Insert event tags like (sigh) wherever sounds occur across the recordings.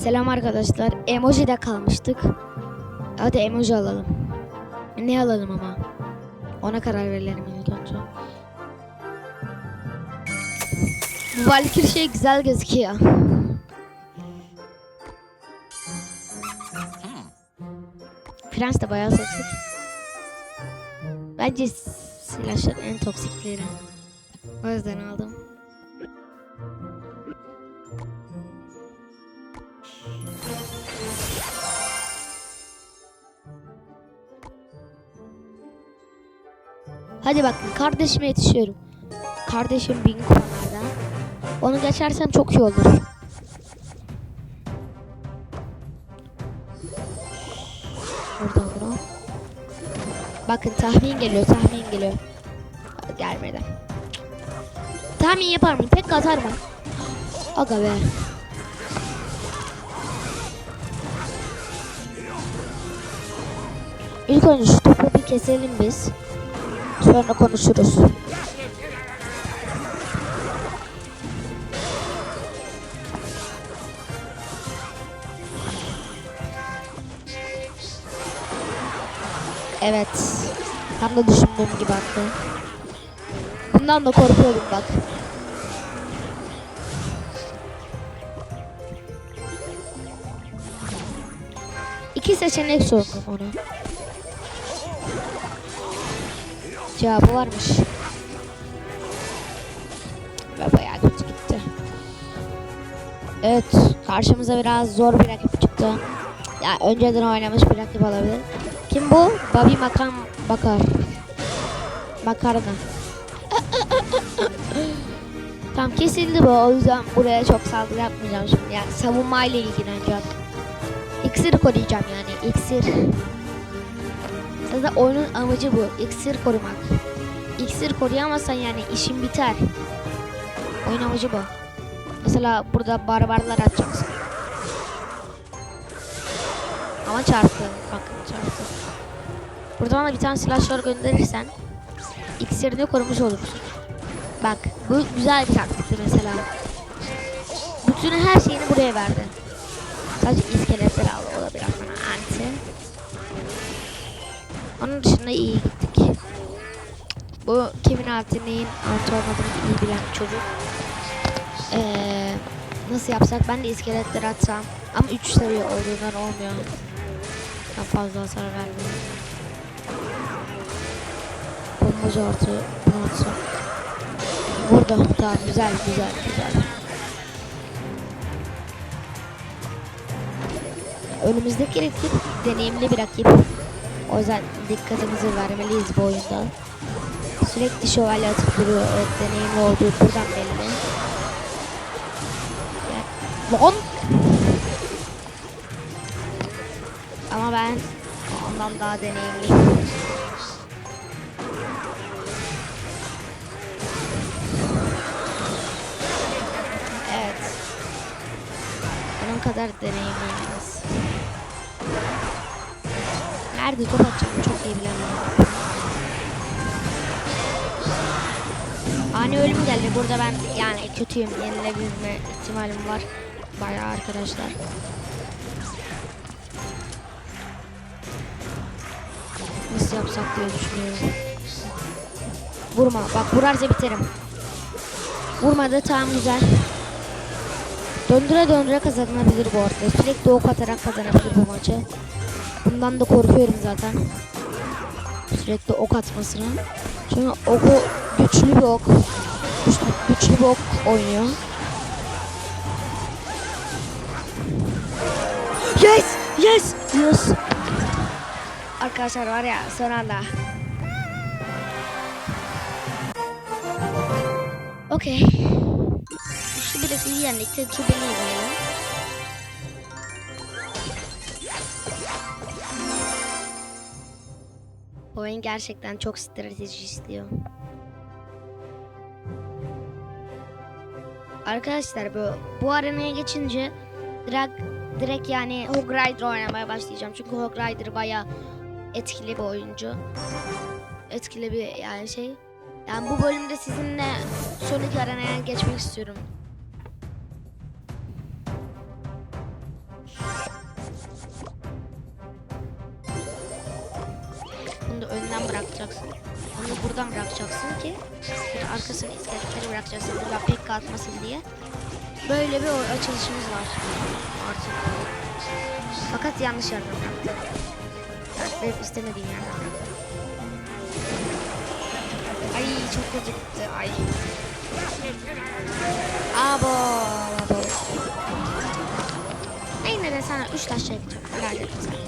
Selam arkadaşlar. Emoji'de kalmıştık. Hadi emoji alalım. Ne alalım ama? Ona karar verelim ilk önce. Bu Valkyrie şey güzel gözüküyor. Prens de bayağı toksik. Bence silahlar en toksikleri. O yüzden aldım. Hadi bakın kardeşime yetişiyorum. Kardeşim bin kupalarda. Onu geçersem çok iyi olur. Burada bro. Bakın tahmin geliyor, tahmin geliyor. Gelmedi. Tahmin yapar mıyım? Tek atar mı? Aga be. İlk önce şu topu bir keselim biz. Sonra konuşuruz. Evet. Tam da düşündüğüm gibi attı. Bundan da korkuyordum bak. İki seçenek sordum ona. Cevabı varmış. Ve bayağı kötü gitti. Evet, karşımıza biraz zor bir rakip çıktı. Ya önceden oynamış bir rakip olabilir. Kim bu? Bobby Makan Bakar. Makarna. (laughs) Tam kesildi bu. O yüzden buraya çok saldırı yapmayacağım şimdi. Yani savunmayla ilgileneceğim. İksir koruyacağım yani. İksir. Zaten oyunun amacı bu. İksir korumak. İksir koruyamazsan yani işin biter. Oyun amacı bu. Mesela burada barbarlar atacaksın. Ama çarptı. Bakın çarptı. Buradan da bir tane silahşör gönderirsen iksirini korumuş olursun. Bak bu güzel bir taktikti mesela. Bütün her şeyini buraya verdi. Sadece iskeletleri aldı. O da biraz bana anti. Onun dışında iyi gittik. Bu kimin anti neyin anti olmadığını iyi bilen çocuk. Ee, nasıl yapsak ben de iskeletleri atsam. Ama 3 seviye olduğundan olmuyor. Daha fazla hasar vermiyor. Bombacı artı bunu atsam. Burada tamam güzel güzel güzel. Önümüzdeki rakip deneyimli bir rakip. O yüzden dikkatimizi vermeliyiz bu oyunda. Sürekli şövalye atıp duruyor. Evet deneyimli olduğu buradan belli. Ya- Lan! Ama ben ondan daha deneyimliyim. Evet. Onun kadar deneyimliyiz. Nerede top atacağımı çok iyi bilemem. Ani ölüm geldi. Burada ben yani kötüyüm. Yenilebilme ihtimalim var. Bayağı arkadaşlar. Nasıl yapsak diye düşünüyorum. Vurma. Bak vurarsa biterim. Vurmadı tamam güzel. Döndüre döndüre kazanabilir bu arada. Sürekli ok atarak kazanabilir bu maçı. Bundan da korkuyorum zaten. Sürekli ok atmasını. Çünkü oku güçlü bir ok. Güçlü, güçlü bir ok oynuyor. Yes! Yes! Yes! Arkadaşlar var ya son anda. Okey. Şu bileti yendik. Tecrübeli izleyelim. Oyun gerçekten çok strateji istiyor. Arkadaşlar bu bu arenaya geçince direkt direkt yani Hog Rider oynamaya başlayacağım. Çünkü Hog Rider bayağı etkili bir oyuncu. Etkili bir yani şey. Yani bu bölümde sizinle sonraki arenaya geçmek istiyorum. Önden bırakacaksın. Onu buradan bırakacaksın ki arkasını iskeletleri bırakacaksın. Buradan pek atmasın diye. Böyle bir açılışımız var. Artık. Fakat yanlış yerden bıraktım. Benim istemediğim yerden bıraktım. Ay çok kötü gitti. Ay. Abo. Abo. Ay neden sana 3 taş sen.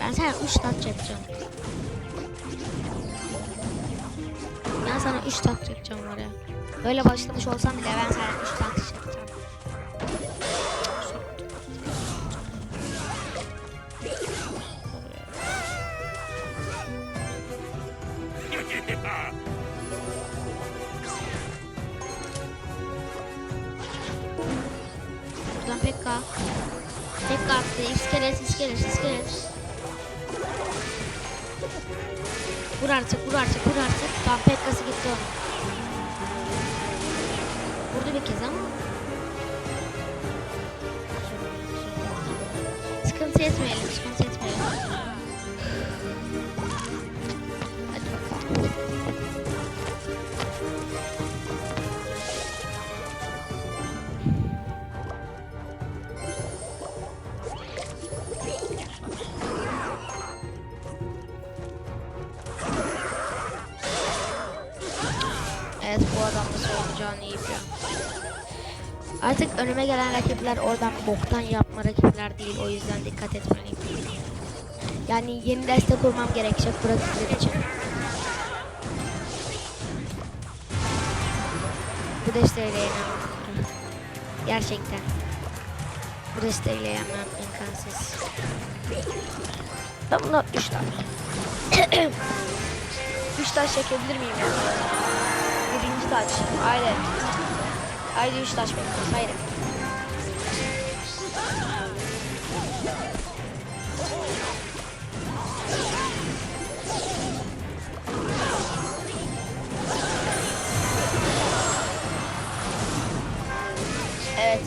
Ben sana 3 taş çekeceğim. Sana 3 taş çekeceğim var ya. Böyle başlamış olsam bile ben sana 3 taş çekeceğim. Buradan Pekka. Pekka attı. İskelet, iskelet, iskelet. Vur artık, vur artık, vur artık. Tamam Pekka'sı gitti onun. Vurdu bir kez ama. Sıkıntı etmeyelim, sıkıntı etmeyelim. Evet bu adam nasıl olacağını iyi biliyor. Artık önüme gelen rakipler oradan boktan yapma rakipler değil. O yüzden dikkat etmeliyim. Yani yeni deste kurmam gerekecek bu rakipler için. Bu desteğiyle yenemem. Gerçekten. Bu desteğiyle yenmem imkansız. Ben buna 3 tane. (clears throat) 3 taş çekebilir miyim ya? Taş. Haydi. Haydi 3 taş bekliyoruz. Haydi. Evet.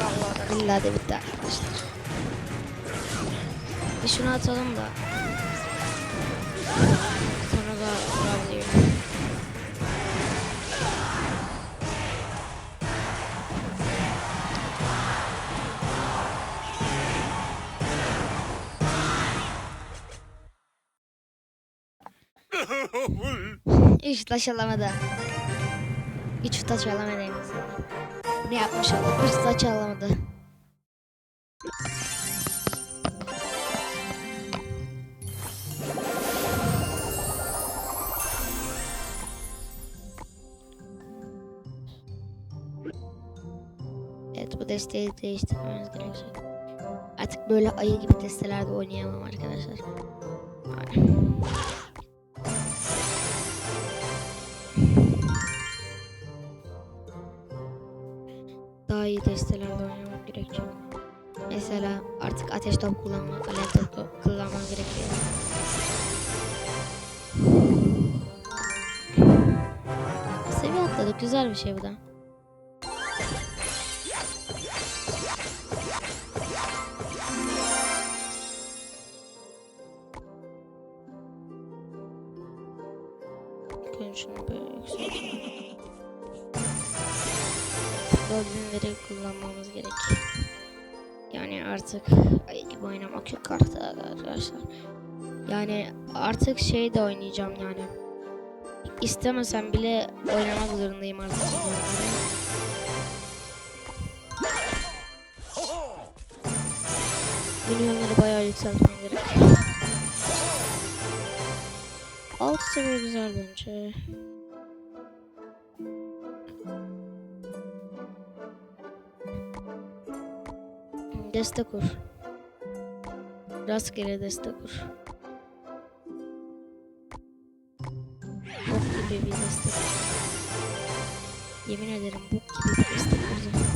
Vallahi billahi de bitti arkadaşlar. Bir şunu atalım da. Sonra da vurabilirim. Üç taş alamadı. Üç taş alamadı. Ne yapmış olduk? Üç taş alamadı. Bu desteği değiştirmemiz gerekecek. Artık böyle ayı gibi destelerde oynayamam arkadaşlar. Daha iyi destelerde oynamam gerekiyor. Mesela artık ateş top kullanma, alev top kullanmam gerekiyor. Seviye atladık. Güzel bir şey bu da. Kullanmamız gerek. Yani artık gibi oynamak yok artık arkadaşlar. Yani artık şey de oynayacağım yani. İstemesem bile oynamak zorundayım artık. Milyonları bayağı yükseltmem gerek. Alt seviye güzel bence. Destek kur. Rastgele destek kur. Bok gibi bir destek. Yemin ederim bok gibi bir destek kuracağım.